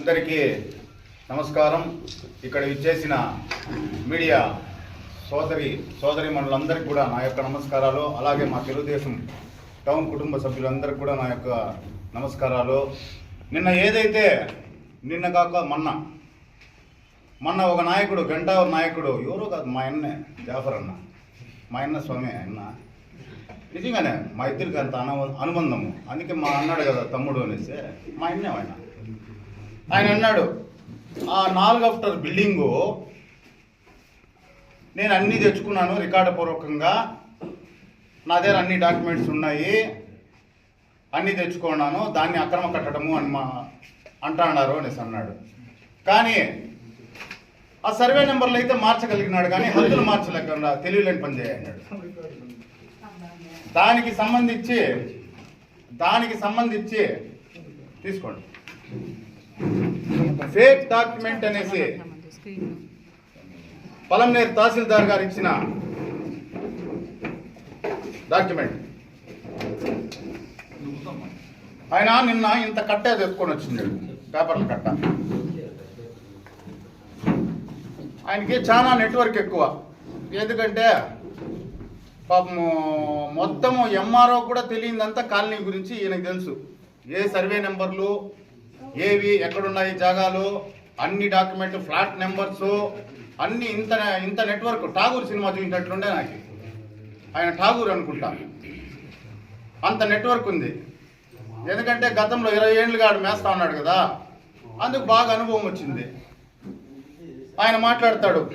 అందరికీ నమస్కారం. ఇక్కడ ఇచ్చేసిన మీడియా సోదరి సోదరి మనులందరికీ కూడా నా యొక్క నమస్కారాలు. అలాగే మా తెలుగుదేశం టౌన్ కుటుంబ సభ్యులందరికీ కూడా నా యొక్క నమస్కారాలు. నిన్న ఏదైతే నిన్న కాక మొన్న మొన్న ఒక నాయకుడు గంటావర్ నాయకుడు ఎవరో కాదు మా అన్నే జాఫర్ అన్న మా అన్న స్వామి అన్న. నిజంగానే మా ఇద్దరికి అంత అను అనుబంధము. అందుకే మా అన్నాడు కదా తమ్ముడు అనేసి మా అన్నే ఆయన ఆయన అన్నాడు ఆ నాలుగు ఆఫ్టర్ బిల్డింగు నేను అన్నీ తెచ్చుకున్నాను రికార్డు పూర్వకంగా నా దగ్గర అన్ని డాక్యుమెంట్స్ ఉన్నాయి అన్నీ తెచ్చుకున్నాను దాన్ని అక్రమ కట్టడము అని మా అంటున్నారు అనేసి అన్నాడు. కానీ ఆ సర్వే నెంబర్లు అయితే మార్చగలిగినాడు కానీ హద్దులు మార్చలేకుండా తెలియలేని పని చేయన్నాడు దానికి సంబంధించి దానికి సంబంధించి తీసుకోండి. ఫేక్ డాక్యుమెంట్ అనేసి పలంనేరు తహసీల్దార్ గారు ఇచ్చిన డాక్యుమెంట్. ఆయన నిన్న ఇంత కట్టే తెచ్చుకొని వచ్చింది పేపర్ల కట్ట. ఆయనకి చాలా నెట్వర్క్ ఎక్కువ. ఎందుకంటే పాపము మొత్తము ఎంఆర్ఓ కూడా తెలియదంతా కాలనీ గురించి ఈయనకు తెలుసు. ఏ సర్వే నెంబర్లు ఏవి ఎక్కడున్నాయి జాగాలు అన్ని డాక్యుమెంట్ ఫ్లాట్ నెంబర్స్ అన్ని ఇంత ఇంత నెట్వర్క్. ఠాగూర్ సినిమా చూసినట్లుండే నాకు. ఆయన ఠాగూర్ అనుకుంటా. అంత నెట్వర్క్ ఉంది. ఎందుకంటే గతంలో ఇరవై ఏళ్ళుగా ఆడు మేస్తా ఉన్నాడు కదా. అందుకు బాగా అనుభవం వచ్చింది. ఆయన మాట్లాడతాడు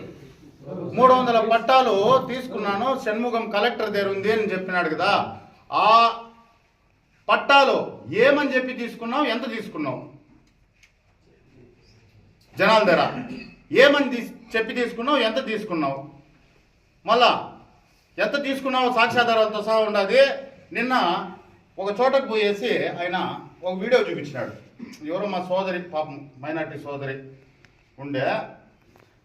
మూడు వందల పట్టాలు తీసుకున్నాను షణ్ముఖం కలెక్టర్ దగ్గర ఉంది అని చెప్పినాడు కదా. ఆ పట్టాలు ఏమని చెప్పి తీసుకున్నావు ఎంత తీసుకున్నావు? జనాల ధర ఏమని తీస్ చెప్పి తీసుకున్నావు ఎంత తీసుకున్నావు? మళ్ళా ఎంత తీసుకున్నావు సాక్ష్యాధారాలతో సహా ఉండాలి నిన్న ఒక చోటకు పోయేసి ఆయన ఒక వీడియో చూపించినాడు. ఎవరో మా సోదరి పాపం మైనార్టీ సోదరి ఉండే.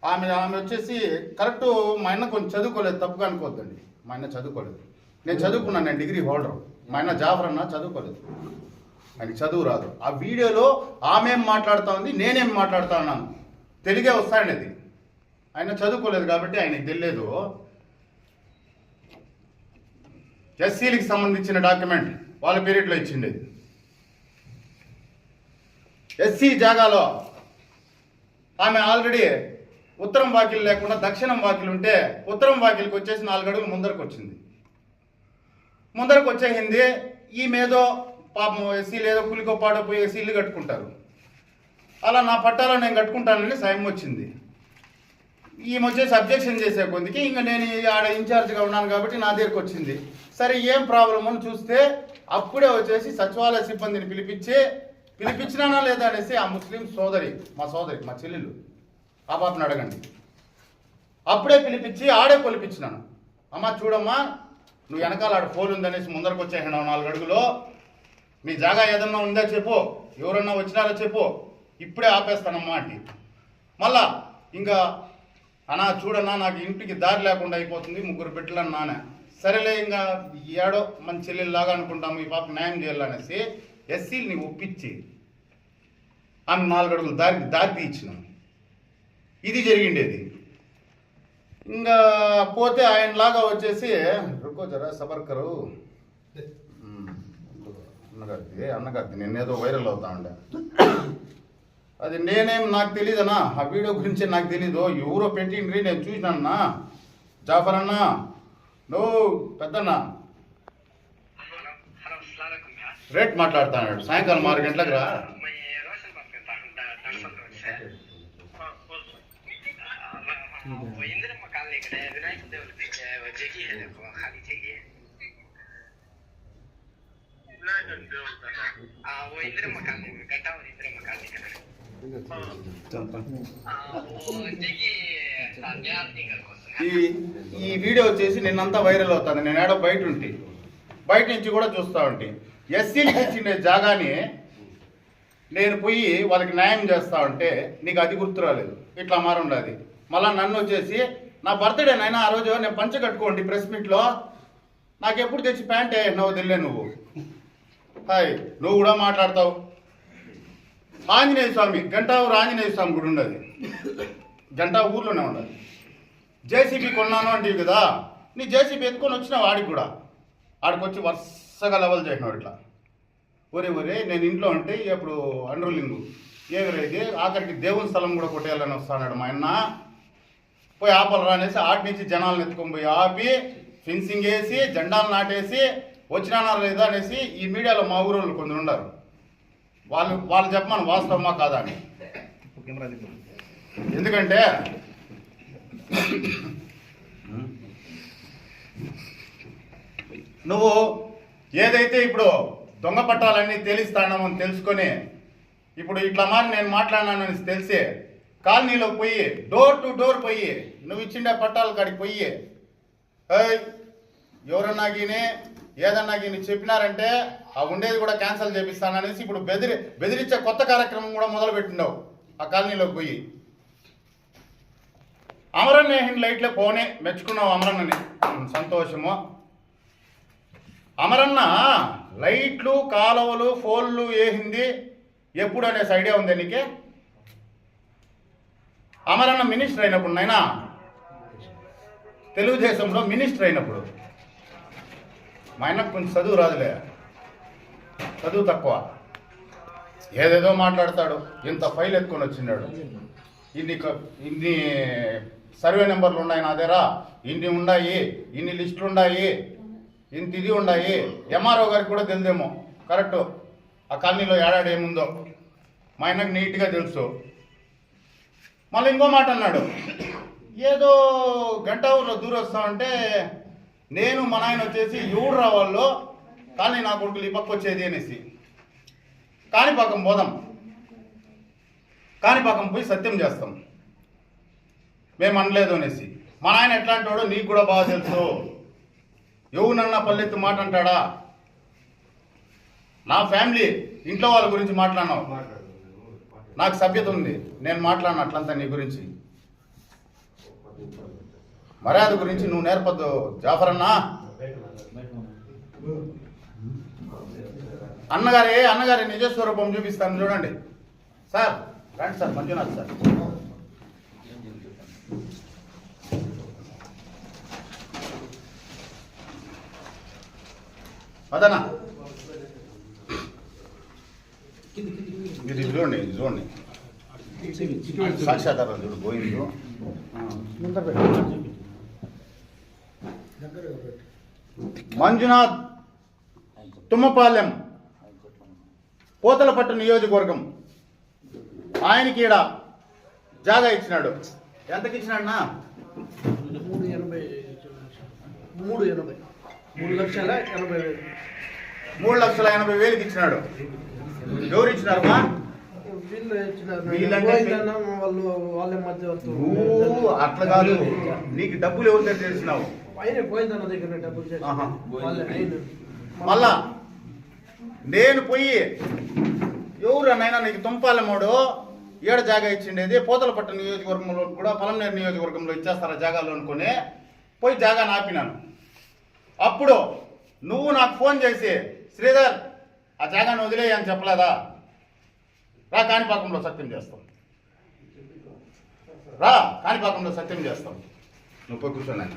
ఆమె ఆమె వచ్చేసి కరెక్ట్ మా అన్న కొంచెం చదువుకోలేదు తప్పుగా అనుకోవద్దండి. మా ఆయన చదువుకోలేదు. నేను చదువుకున్నాను నేను డిగ్రీ హోల్డర్. మా ఆయన జాఫర్ అన్న చదువుకోలేదు. ఆయనకి చదువు రాదు. ఆ వీడియోలో ఆమె ఏం మాట్లాడుతా ఉంది నేనేం మాట్లాడుతా ఉన్నాను తెలుగే వస్తాయండి అది ఆయన చదువుకోలేదు కాబట్టి ఆయనకి తెలియదు. ఎస్సీలకి సంబంధించిన డాక్యుమెంట్ వాళ్ళ పీరియడ్లో ఇచ్చింది. ఎస్సీ జాగాలో ఆమె ఆల్రెడీ ఉత్తరం వాకిలు లేకుండా దక్షిణం వాకిలు ఉంటే ఉత్తరం వాకిలికి వచ్చేసి నాలుగు అడుగులు ముందరకు వచ్చింది ముందరకు వచ్చేసింది ఈమెదో పాపం ఎస్సీలు ఏదో కూలికో పాడో పోయి ఎస్సీ ఇల్లు కట్టుకుంటారు. అలా నా పట్టాలో నేను కట్టుకుంటానని సాయం వచ్చింది. ఈమె వచ్చేసి అబ్జెక్షన్ చేసే కొద్దికి ఇంకా నేను ఆడ ఇన్ఛార్జ్గా ఉన్నాను కాబట్టి నా దగ్గరికి వచ్చింది. సరే ఏం ప్రాబ్లం అని చూస్తే అప్పుడే వచ్చేసి సచివాలయ సిబ్బందిని పిలిపించి పిలిపించినానా లేదా అనేసి ఆ ముస్లిం సోదరి మా సోదరి మా చెల్లెలు ఆ పాపను అడగండి. అప్పుడే పిలిపించి ఆడే కొలిపించినాను. అమ్మ చూడమ్మా నువ్వు వెనకాల ఆడ ఫోన్ ఉందనేసి ముందరకు వచ్చేసాను నాలుగు అడుగులో. మీ జాగా ఏదన్నా ఉందా చెప్పు. ఎవరన్నా వచ్చినారో చెప్పు. ఇప్పుడే ఆపేస్తానమ్మా అంటే మళ్ళా ఇంకా అన్నా చూడన్నా నాకు ఇంటికి దారి లేకుండా అయిపోతుంది ముగ్గురు బిడ్డలని నానే సరేలే ఇంకా ఏడో మన చెల్లెల్లాగా అనుకుంటాము ఈ పాప న్యాయం చేయాలనేసి ఎస్సీని ఒప్పించి ఆమె నాలుగు అడుగులు దారి దారి తీయించినాం. ఇది జరిగిండేది. ఇంకా పోతే ఆయనలాగా వచ్చేసి రుకో జరా సబర్కరు. అన్నగారిది. అన్నగారిది నిన్నేదో వైరల్ అవుతా ఉండే. అది నేనేం నాకు తెలియదనా ఆ వీడియో గురించి నాకు తెలీదు. ఎవరో పెట్టిండ్రి నేను చూసినాన్నా. జాఫర్ అన్న. నువ్వు పెద్దన్నా. రేట్ మాట్లాడుతున్నాడు. సాయంకాలం ఆరు గంటలకు రా. కాలనీ ఇక్కడ వినాయక దేవుడి జగి ఖాళీ ఈ ఈ వీడియో వచ్చేసి నిన్నంతా వైరల్ అవుతుంది. నేను ఏడో బయట ఉంటి. బయట నుంచి కూడా చూస్తా ఉంటే. ఎస్సీలకి ఇచ్చిన జాగాని నేను పోయి వాళ్ళకి న్యాయం చేస్తా ఉంటే నీకు అది గుర్తు రాలేదు. ఇట్లా మారుండది. మళ్ళీ నన్ను వచ్చేసి నా బర్త్డే నైనా ఆ రోజు నేను పంచ కట్టుకోండి ప్రెస్ మీట్లో. నాకు ఎప్పుడు తెచ్చి ప్యాంట్ వేసినావు తెలియ నువ్వు. హాయ్ నువ్వు కూడా మాట్లాడతావు. ఆంజనేయ స్వామి గంటా ఆంజనేయ స్వామి గుడి ఉండదు. గంటా ఊర్లోనే ఉండదు. జేసీబీ కొన్నాను అంటే కదా నీ జేసీబీ ఎత్తుకొని వచ్చిన వాడికి కూడా. ఆడికి వచ్చి వరుసగా లెవెల్ చేసినాడు ఇట్లా. ఒరే ఒరే నేను ఇంట్లో ఉంటే ఇప్పుడు అండ్రోలింగు. ఏగరైతే ఆఖరికి దేవుని స్థలం కూడా కొట్టేయాలని వస్తాడు మా అన్న. పోయి ఆపలరా అనేసి ఆటి నుంచి జనాలను ఎత్తుకొని పోయి ఆపి ఫెన్సింగ్ వేసి జెండాలు నాటేసి వచ్చినానా లేదా అనేసి ఈ మీడియాలో మా ఊరు వాళ్ళు కొందరు ఉన్నారు. వాళ్ళు వాళ్ళు చెప్పమని వాస్తవమా కాదా అని. ఎందుకంటే నువ్వు ఏదైతే ఇప్పుడు దొంగ పట్టాలన్నీ తెలిస్తానని తెలుసుకొని ఇప్పుడు ఇట్లా మారి నేను మాట్లాడినానని తెలిసి కాలనీలోకి పోయి డోర్ టు డోర్ పోయి నువ్వు ఇచ్చిండే పట్టాల కాడికి పోయి ఎవరన్నా గీనే ఏదన్నా ఈయన చెప్పినారంటే ఆ ఉండేది కూడా క్యాన్సిల్ చేపిస్తాననేసి ఇప్పుడు బెదిరి బెదిరించే కొత్త కార్యక్రమం కూడా మొదలు పెట్టిండవు. ఆ కాలనీలోకి పోయి. అమరన్ నేహిన్ లైట్లే పోనే మెచ్చుకున్నావు అమరన్నని. సంతోషము. అమరన్న లైట్లు కాలువలు ఫోన్లు వేసింది ఎప్పుడు అనేసి ఐడియా ఉంది నీకే? అమరన్న మినిస్టర్ అయినప్పుడు నైనా తెలుగుదేశంలో మినిస్టర్ అయినప్పుడు. మా ఆయనకు కొంచెం చదువు రాదులే. చదువు తక్కువ. ఏదేదో మాట్లాడతాడు. ఇంత ఫైల్ ఎత్తుకొని వచ్చినాడు. ఇన్ని క- ఇన్ని సర్వే నెంబర్లు ఉన్నాయి నా దగ్గర. ఇన్ని ఉన్నాయి. ఇన్ని లిస్టులు ఉన్నాయి. ఇంత ఇది ఉన్నాయి. ఎంఆర్ఓ గారికి కూడా తెలిదేమో. కరెక్ట్. ఆ కాలనీలో ఏడాడు ఏముందో. మా ఆయనకు నీట్గా తెలుసు. మళ్ళీ ఇంకో మాట అన్నాడు. ఏదో గంట ఊర్లో దూరం వస్తామంటే నేను మా నాయన వచ్చేసి ఎవడు రావాలో కానీ నా కొడుకులు ఈ పక్క వచ్చేది అనేసి. కాణిపాకం పోదాం. కాణిపాకం పోయి సత్యం చేస్తాం. మేము అనలేదు అనేసి. మా నాయన ఎట్లాంటి వాడో నీకు కూడా బాగా తెలుసు. ఎవరినన్నా పల్లెత్తు మాట అంటాడా? నా ఫ్యామిలీ ఇంట్లో వాళ్ళ గురించి మాట్లాడినావు. నాకు సభ్యత ఉంది. నేను మాట్లాడిన అట్లంతా నీ గురించి. మర్యాద గురించి నువ్వు నేర్పద్దు. జాఫర్ అన్నా అన్నగారే అన్నగారి నిజస్వరూపం చూపిస్తాను చూడండి. సార్ రండి సార్ మంజునాథ్ సార్. అదనా ఇది చూడండి ఇది చూడండి. సాక్షాధారాలు చూడు గోయిందు మంజునాథ్ తుమ్మపాలెం పోతలపట్టు నియోజకవర్గం. ఆయనకి ఈడ జాగా ఇచ్చినాడు. ఎంతకి ఇచ్చినాడన్నా? మూడు ఎనభై మూడు ఎనభై. మూడు లక్షల ఎనభై వేలు. మూడు లక్షల ఎనభై వేలకి ఇచ్చినాడు. ఎవరు ఇచ్చినారు. నువ్వు అట్లా కాదు. నీకు డబ్బులు ఎవరి తెలిసినావు గోవిందన్న దగ్గర డబ్బులు చేసి మళ్ళా నేను పోయి ఎవరు నైనా నీకు తుంపాలమ్మోడు ఏడ జాగా ఇచ్చిండేది? పోతలపట్టు నియోజకవర్గంలో కూడా పలంనేరు నియోజకవర్గంలో ఇచ్చేస్తారా జాగాలు అనుకుని పోయి జాగా నాపినాను. అప్పుడు నువ్వు నాకు ఫోన్ చేసి శ్రీధర్ ఆ జాగాను వదిలేయి అని చెప్పలేదా? రా కాణిపాకంలో సత్యం చేస్తాం. రా కాణిపాకంలో సత్యం చేస్తాం. నువ్వు పోయి కూర్చోను ఆయన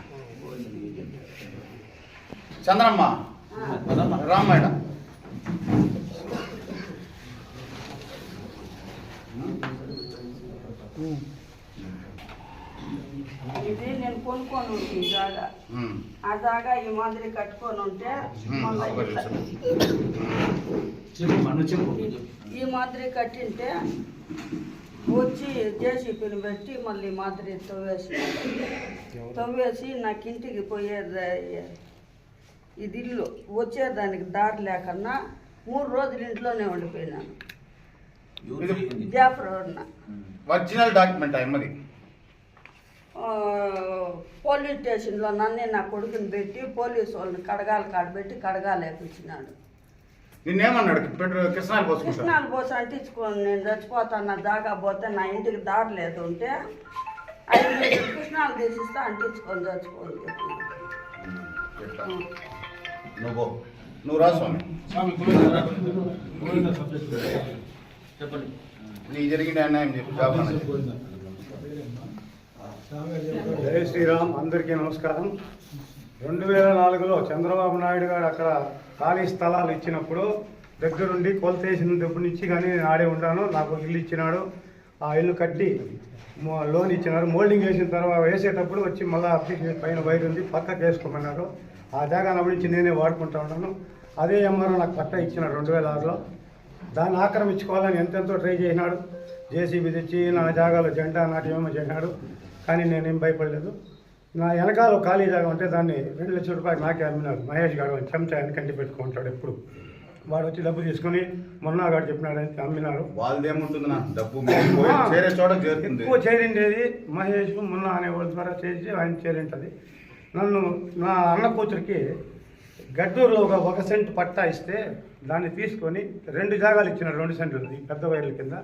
చంద్రమ్మ రామాయణ ఇది నేను కొనుక్కొని ఈ జాగా. ఆ జాగా ఈ మాదిరి కట్టుకొని ఉంటే ఈ మాదిరి కట్టింటే వచ్చి జేసీపీని పెట్టి మళ్ళీ మాదిరి తవ్వేసి తవ్వేసి నాకు ఇంటికి పోయేది ఇది ఇల్లు. వచ్చేదానికి దారి లేకన్నా మూడు రోజులు ఇంట్లోనే ఉండిపోయినాను. ఒరిజినల్ డాక్యుమెంట్ అమ్మది? పోలీస్ స్టేషన్లో నన్నే నా కొడుకుని పెట్టి పోలీసు వాళ్ళని కడగాలి కాడబెట్టి కడగాలేపించినాడు నిన్నేమన్నాడు? కృష్ణాలు పోసుకుంటా కృష్ణాలు పోసి అంటించుకొని నేను చచ్చిపోతాను నా దాకా పోతే నా ఇంటికి దారి లేదు ఉంటే ఐదు లీటర్ కృష్ణాలు తీసిస్తే అంటించుకొని చచ్చిపోని చెప్పినాడు ఎట్లా? నువ్వు. నువ్వు రా స్వామి. స్వామి గోవింద గోవింద సబ్జెక్ట్ చెప్పండి. నీకు జరిగిన అన్యాయం చెప్పు. జై శ్రీరామ్ అందరికీ నమస్కారం. రెండు వేల నాలుగులో చంద్రబాబు నాయుడు గారు అక్కడ ఖాళీ స్థలాలు ఇచ్చినప్పుడు దగ్గరుండి కొలతేసిన దగ్గర నుంచి కానీ నేను ఆడే ఉంటాను. నాకు ఇల్లు ఇచ్చినాడు. ఆ ఇల్లు కట్టి లోన్ ఇచ్చినారు. మోల్డింగ్ వేసిన తర్వాత వేసేటప్పుడు వచ్చి మళ్ళీ అప్లికేషన్ పైన వైర్ ఉంది. పక్కకు వేసుకోమన్నారు. ఆ జాగా నుంచి నేనే వాడుకుంటా ఉన్నాను. అదే ఎంఆర్ఓ నాకు పట్ట ఇచ్చినాడు రెండు వేల ఆరులో. దాన్ని ఆక్రమించుకోవాలని ఎంతెంతో ట్రై చేసినాడు. జేసీబీ తెచ్చి నా జాగాలో జెండా నాట్యమేమో చేసినాడు. కానీ నేనేం భయపడలేదు. నా వెనకాల ఖాళీ జాగా ఉంటే దాన్ని రెండు లక్షల రూపాయలు నాకే అమ్మినాడు మహేష్ గారు అని చెంచా వెనకంటి పెట్టుకుంటాడు ఎప్పుడు. వాడు వచ్చి డబ్బు తీసుకొని మొన్న గారు చెప్పినాడని అమ్మినాడు వాళ్ళదేముంటుంది నా డబ్బు చేరే చోట ఎక్కువ చేరిండేది మహేష్ మొన్న అనే వాళ్ళ ద్వారా చేసి ఆయన చేరింటది. నన్ను నా అన్న కూతురికి గడ్డూరులో ఒక ఒక సెంట్ పట్టా ఇస్తే దాన్ని తీసుకొని రెండు జాగాలు ఇచ్చిన రెండు సెంట్లు పెద్ద వైర్ల కింద.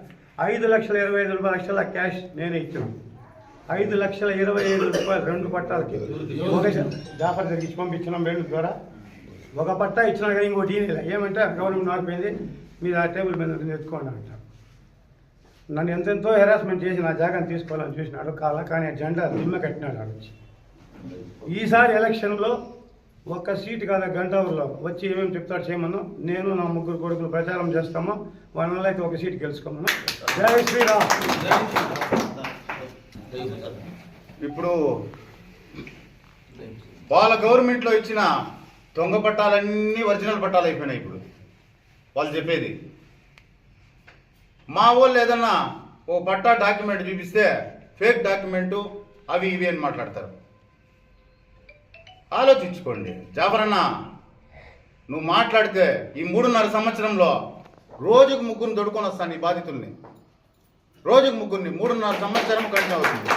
ఐదు లక్షల ఇరవై ఐదు రూపాయల లక్షల క్యాష్ నేనే ఇచ్చాను ఐదు లక్షల ఇరవై ఐదు రూపాయలు రెండు పట్టాలకి. ఒక జాఫర్ దగ్గర ఇచ్చి పంపించిన ద్వారా. ఒక పట్టా ఇచ్చినా కానీ ఇంకోటి ఏమంటే గవర్నమెంట్ మారిపోయింది మీరు ఆ టేబుల్ మీద ఉంది, ఎత్తుకోండి నన్ను ఎంతెంతో హెరాస్మెంట్ చేసి నా జాగాను తీసుకోవాలని చూసినాడు కాల కానీ ఆ జెండా దిమ్మ కట్టినాడు ఆడొచ్చి ఈసారి ఎలక్షన్లో ఒక్క సీటు కాదు గంట ఊర్లో వచ్చి ఏమేమి చెప్తాడు చేయమను. నేను నా ముగ్గురు కొడుకులు ప్రచారం చేస్తాము. వాళ్ళ అయితే ఒక సీటు గెలుచుకోమను. జై శ్రీరామ్. ఇప్పుడు వాళ్ళ గవర్నమెంట్లో ఇచ్చిన దొంగ పట్టాలన్నీ ఒరిజినల్ పట్టాలు అయిపోయినాయి ఇప్పుడు. వాళ్ళు చెప్పేది. మా వాళ్ళు ఏదన్నా ఓ పట్టా డాక్యుమెంట్ చూపిస్తే ఫేక్ డాక్యుమెంటు అవి ఇవి అని మాట్లాడతారు. ఆలోచించుకోండి. జాఫరన్న నువ్వు మాట్లాడితే ఈ మూడున్నర సంవత్సరంలో రోజుకు ముగ్గురిని దొడుకొని వస్తాను ఈ బాధితుల్ని. రోజుకు ముగ్గురిని మూడున్నర సంవత్సరం కంటిన్యూ అవుతుంది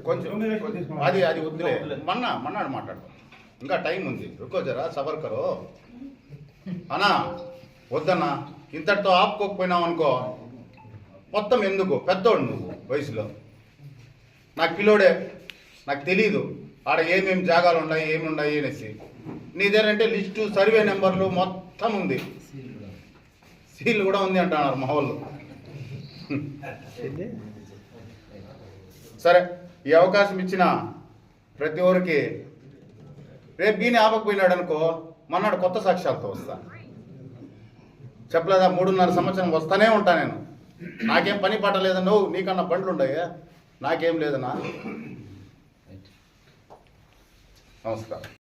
కొంచెం. అది అది వద్దులే. మన్నా మన్నాడు మాట్లాడు. ఇంకా టైం ఉంది. రుకో జరా సబర్ కరో అన్నా వద్దన్నా. ఇంతటితో ఆపుకోకపోయినావు అనుకో. మొత్తం ఎందుకు? పెద్దోడు నువ్వు వయసులో. నాకు పిల్లోడే. నాకు తెలీదు. ఆడ ఏమేమి జాగాలు ఉన్నాయి ఏమి ఉన్నాయి అనేసి. నీ దగ్గర అంటే లిస్టు సర్వే నెంబర్లు మొత్తం ఉంది. సీల్ కూడా ఉంది అంటున్నారు మా వాళ్ళు. సరే ఈ అవకాశం ఇచ్చిన ప్రతి ఒక్కరికి రేపు గీని ఆపకపోయినాడు అనుకో మన్నాడు కొత్త సాక్ష్యాలతో వస్తా. చెప్పలేదా? మూడున్నర సంవత్సరం వస్తానే ఉంటా నేను. నాకేం పని పాట లేదన్నా నువ్వు నీకన్నా బండ్లు ఉండయా నాకేం లేదన్నా. నమస్కారం.